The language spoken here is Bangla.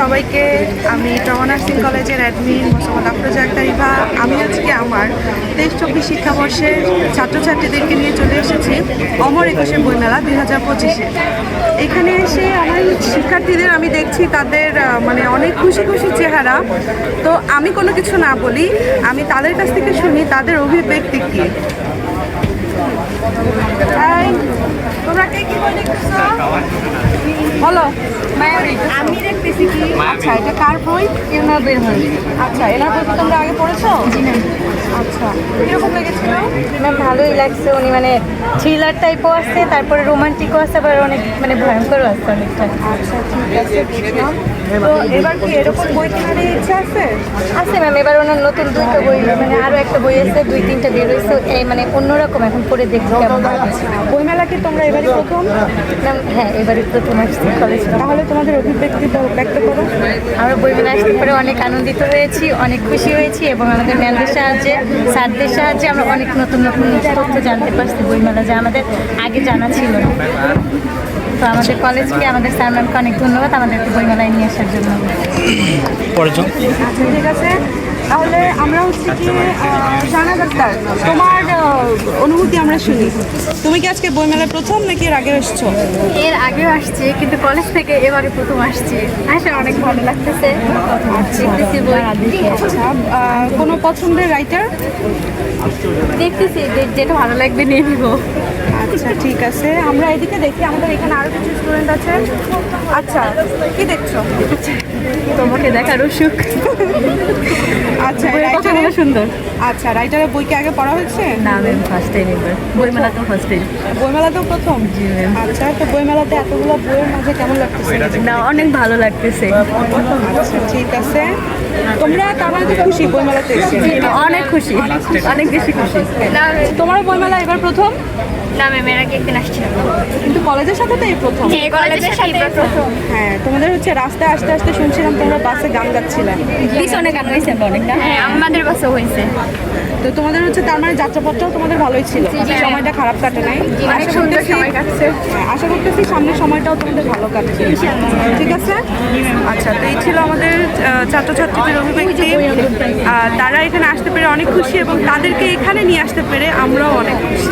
সবাইকে, আমি টমা নার্সিং কলেজের অ্যাডমিন মোসাম্মদ আফরোজা আক্তার ইভা। আমি আজকে আমার তেইশ চব্বিশ শিক্ষাবর্ষের ছাত্রছাত্রীদেরকে নিয়ে চলে এসেছি অমর একুশে বইমেলা দুই হাজার পঁচিশে। এখানে এসে আমার শিক্ষার্থীদের আমি দেখছি, তাদের মানে অনেক খুশি খুশি চেহারা। তো আমি কোনো কিছু না বলি, আমি তাদের কাছ থেকে শুনি, তাদের অভিব্যক্তি কী? তোমরা কে কি দেখতেছো বলো আমি আচ্ছা এটা কার বই? এনার বের আচ্ছা এনার বই তোমরা আগে পড়েছো? ম্যাম ভালোই লাগছে। উনি মানে থ্রিলার টাইপও আছে তারপরে রোমান্টিকও আছে আবার অনেক মানে ভয়ঙ্করও আছে অনেকটা। আচ্ছা ঠিক আছে বুঝলাম। তো এবার কি এরকম বই কেনার ইচ্ছা আছে? আছে ম্যাম এবার ওনার নতুন দুইটা বই মানে আরও একটা বই আছে দুই তিনটা বের হয়েছে এই মানে অন্যরকম এখন পড়ে দেখতে কেমন। বইমেলা কি তোমরা এবারে প্রথম? ম্যাম হ্যাঁ এবারে প্রথম আসছি কলেজ তাহলে তোমাদের অভিব্যক্তি ব্যক্ত করো। আমরা বই মেলা আসতে পারে অনেক আনন্দিত হয়েছি, অনেক খুশি হয়েছি এবং আমাদের ম্যামদের সাহায্যে, স্যারদের সাহায্যে আমরা অনেক নতুন নতুন তথ্য জানতে পারছি বইমেলা যা আমাদের আগে জানা ছিল না। তো আমাদের কলেজকে আমাদের স্যার ম্যামকে অনেক ধন্যবাদ আমাদেরকে বইমেলায় নিয়ে আসার জন্য। আচ্ছা ঠিক আছে। তাহলে আমরা হচ্ছে কি জানা ডাক্তার তোমার অনুভূতি আমরা শুনি। তুমি কি আজকে বইমেলায় প্রথম নাকি এর আগে এসছো? এর আগেও আসছি কিন্তু কলেজ থেকে এবারে প্রথম আসছি। আসলে অনেক ভালো লাগতেছে। দেখতেছি বই। আচ্ছা। কোনো পছন্দের রাইটার দেখতেছি যেটা ভালো লাগবে নিয়ে নিব। আচ্ছা ঠিক আছে আমরা এদিকে দেখি আমাদের এখানে আরও কিছু স্টুডেন্ট আছে। আচ্ছা কি দেখছ? তোমাকে দেখারও সুখ। আচ্ছা বইয়ের রাইটারের সুন্দর। আচ্ছা রাইটারের বই কি আগে পড়া হয়েছে? না ম্যাম ফার্স্ট টাইম এবার বইমেলা তো ফার্স্ট টাইম বইমেলাতেও প্রথম? আচ্ছা তো বইমেলাতে এতগুলো বইয়ের মাঝে কেমন লাগতেছে? না অনেক ভালো লাগতেছে। আচ্ছা ঠিক আছে। তোমরা তার মানে তো খুশি বইমেলাতে এসে। অনেক খুশি। অনেক বেশি খুশি। তোমার বইমেলা এবার প্রথম? না ম্যাম এর আগে একদিন আসছিলাম কিন্তু কলেজের সাথে তো এই প্রথম। কলেজের সাথে প্রথম। হ্যাঁ তোমাদের হচ্ছে রাস্তায় আসতে আসতে শুনছিলাম তোমরা বাসে গান গাচ্ছিলে। পিছনে গান হয়েছে অনেক হ্যাঁ আমাদের বাসও হয়েছে। তো তোমাদের হচ্ছে তার মানে যাত্রাপথটাও তোমাদের ভালোই ছিল। সময়টা খারাপ কাটে নাই। অনেক আশা সুন্দর করতেছি- সময় কাটছে। হ্যাঁ, আশা করতেছি সামনের সময়টাও তোমাদের ভালো কাটছে। ঠিক আছে? আচ্ছা তো এই ছিল আমাদের ছাত্রছাত্রীদের অভিব্যক্তি। তারা এখানে আসতে পেরে অনেক খুশি এবং তাদেরকে এখানে নিয়ে আসতে পেরে আমরাও অনেক খুশি।